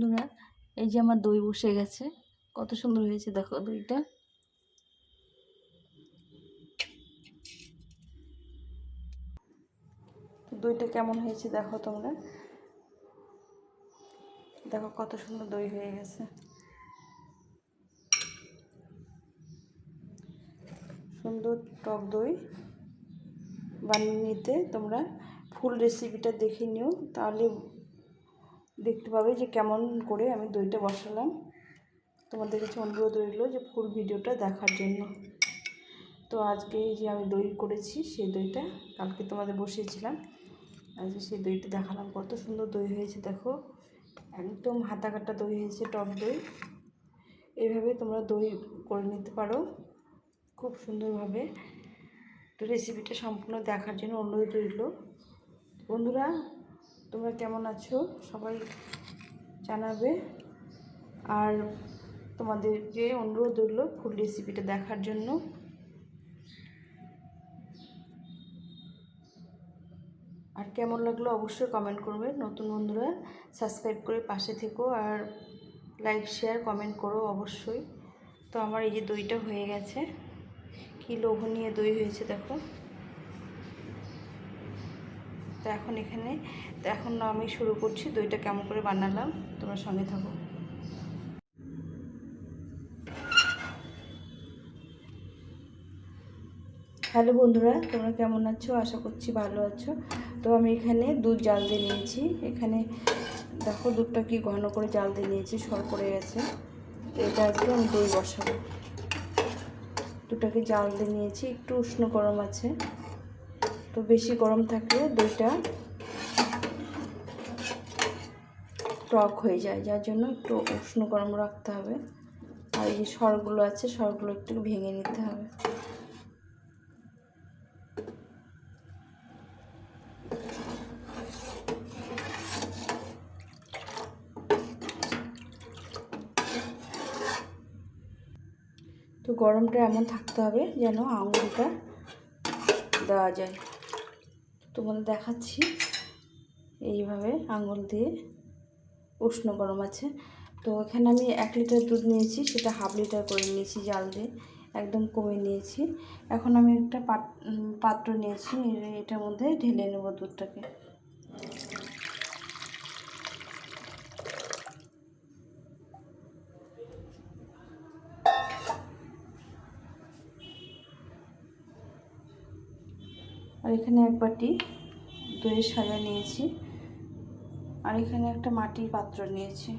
বন্ধুরা, এই যে আমার দই বসে গেছে। কত সুন্দর হয়েছে, দেখো দইটা। দইটা কেমন হয়েছে দেখো তোমরা। দেখো কত সুন্দর দই হয়ে গেছে। সুন্দর টক দই বানিয়ে নিতে তোমরা ফুল রেসিপিটা দেখে নিও, তাহলে দেখতে পাবে যে কেমন করে আমি দইটা বসালাম। তোমাদের কাছে অনুরোধ রইল যে ফুল ভিডিওটা দেখার জন্য। তো আজকে যে আমি দই করেছি, সেই দইটা কালকে তোমাদের বসিয়েছিলাম। আজকে সেই দইটা দেখালাম, কত সুন্দর দই হয়েছে, দেখো। একদম হাতা কাটা দই হয়েছে, টক দই। এইভাবে তোমরা দই করে নিতে পারো, খুব সুন্দরভাবে। তো রেসিপিটা সম্পূর্ণ দেখার জন্য অনুরোধ রইল। বন্ধুরা তোমরা কেমন আছো? সবাই জানাবে। আর তোমাদেরকে অনুরোধ রইল ফুল রেসিপিটা দেখার জন্য। আর কেমন লাগল অবশ্যই কমেন্ট করবে। নতুন বন্ধুরা সাবস্ক্রাইব করে পাশে থেকো আর লাইক শেয়ার কমেন্ট করো অবশ্যই। তো আমার এই যে দইটা হয়ে গেছে। কি লোভনীয় দই হয়েছে দেখো। তো এখন এখানে, তো এখন আমি শুরু করছি, দইটা কেমন করে বানালাম, তোমরা সঙ্গে থাকো। হ্যালো বন্ধুরা, তোমরা কেমন আছো? আশা করছি ভালো আছো। তো আমি এখানে দুধ জাল দিয়ে নিয়েছি। এখানে দেখো দুধটা কি ঘন করে জাল দিয়ে নিয়েছি, সর পড়ে গেছে। এটা আজকে আমি দই বসাবো। দুটাকে জাল দিয়ে নিয়েছি, একটু উষ্ণ গরম আছে। তো বেশি গরম থাকলে দইটা টক হয়ে যায়, যার জন্য একটু উষ্ণ গরম রাখতে হবে। আর এই যে সরগুলো আছে, সরগুলো একটু ভেঙে নিতে হবে। তো গরমটা এমন থাকতে হবে যেন আঙুলটা দেওয়া যায়। তোমাদের দেখাচ্ছি। এইভাবে আঙুল দিয়ে উষ্ণ গরম আছে। তো এখানে আমি এক লিটার দুধ নিয়েছি, সেটা হাফ লিটার করে নিয়েছি জাল দিয়ে, একদম কমে নিয়েছি। এখন আমি একটা পাত্র নিয়েছি, এটার মধ্যে ঢেলে নেব দুধটাকে। আর এখানে এক বাটি দইয়ের সাজা নিয়েছি। আর এখানে একটা মাটির পাত্র নিয়েছি।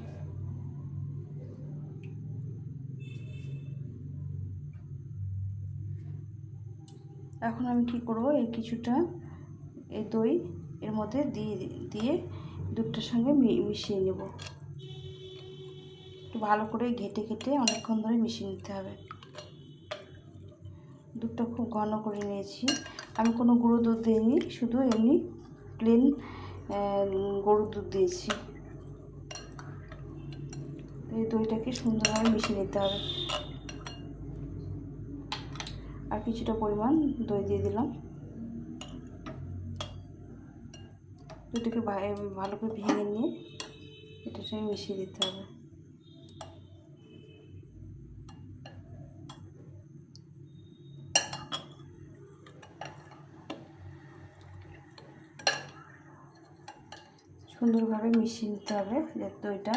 এখন আমি কি করব? এই কিছুটা এই দই এর মধ্যে দিয়ে দিয়ে দুধটার সঙ্গে মিশিয়ে নেব। একটু ভালো করে ঘেটে ঘেটে অনেকক্ষণ ধরে মিশিয়ে নিতে হবে। দুধটা খুব ঘন করে নিয়েছি। আমি কোনো গুঁড়ো দুধ দিইনি, শুধু এমনি প্লেন গরুর দুধ দিয়েছি। এই দইটাকে সুন্দরভাবে মিশিয়ে নিতে হবে। আর কিছুটা পরিমাণ দই দিয়ে দিলাম। দুটোকে ভালো করে ভেঙে নিয়ে এটার সঙ্গে মিশিয়ে দিতে হবে। সুন্দরভাবে মিশিয়ে নিতে হবে যাতে দইটা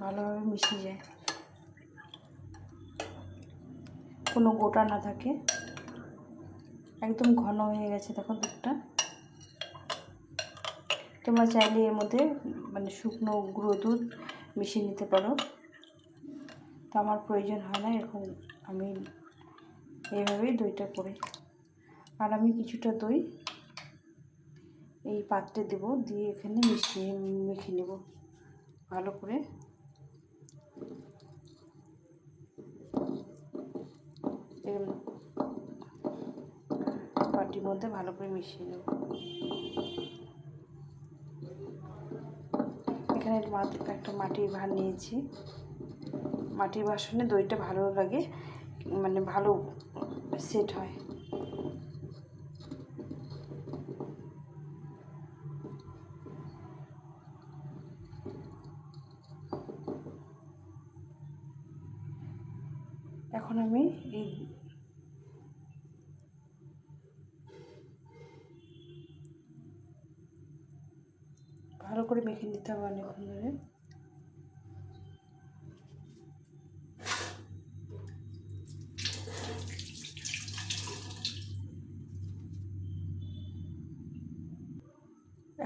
ভালোভাবে মিশে যায়। কোনো গোটা না থাকে। একদম ঘন হয়ে গেছে দেখো দুধটা। তোমরা চাইলে এর মধ্যে মানে শুকনো গুঁড়ো দুধ মিশিয়ে নিতে পারো। তো আমার প্রয়োজন হয় না, এরকম আমি এইভাবেই দইটা করি। আর আমি কিছুটা দই এই পাত্রে দেব, দিয়ে এখানে মিশিয়ে, মেখে নেব। ভালো করে। বাটির মধ্যে ভালো করে মিশিয়ে নেব। এখানে একটা মাটির ভার নিয়েছি। মাটির বাসনে দইটা ভালো লাগে মানে ভালো সেট হয়। এখন আমি এই ভালো করে মেখে নিতে হবে অনেকক্ষণ ধরে।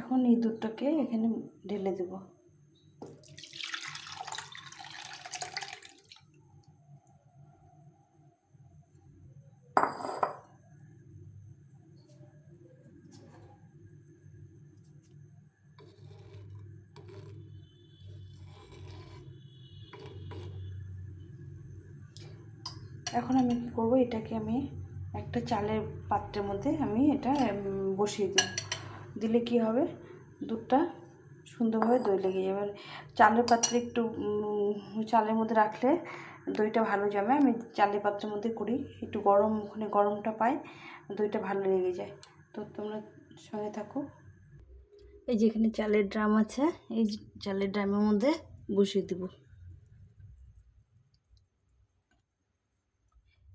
এখন এই দুধটাকে এখানে ঢেলে দেবো। এখন আমি কী করব? এটাকে আমি একটা চালের পাত্রের মধ্যে আমি এটা বসিয়ে দেব দিলে কি হবে? দুধটা সুন্দরভাবে দই লেগে যাবে। চালের পাত্রে একটু চালের মধ্যে রাখলে দইটা ভালো জমে আমি চালের পাত্রের মধ্যে করি। একটু গরম, ওখানে গরমটা পাই, দইটা ভালো লেগে যায়। তো তোমরা সঙ্গে থাকো। এই যেখানে চালের ড্রাম আছে, এই চালের ড্রামের মধ্যে বসিয়ে দেবো।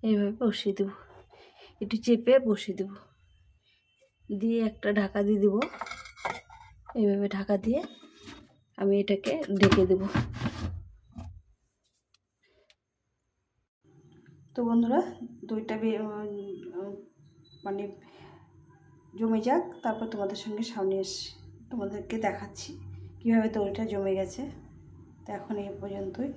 এইভাবে বসিয়ে দেবো। একটু চেপে বসিয়ে দেবো। দিয়ে একটা ঢাকা দিয়ে দেবো। এইভাবে ঢাকা দিয়ে আমি এটাকে ঢেকে দেব। তো বন্ধুরা, দইটা মানে জমে যাক, তারপর তোমাদের সঙ্গে সামনে এসে তোমাদেরকে দেখাচ্ছি কীভাবে দইটা জমে গেছে। তো এখন এই পর্যন্তই।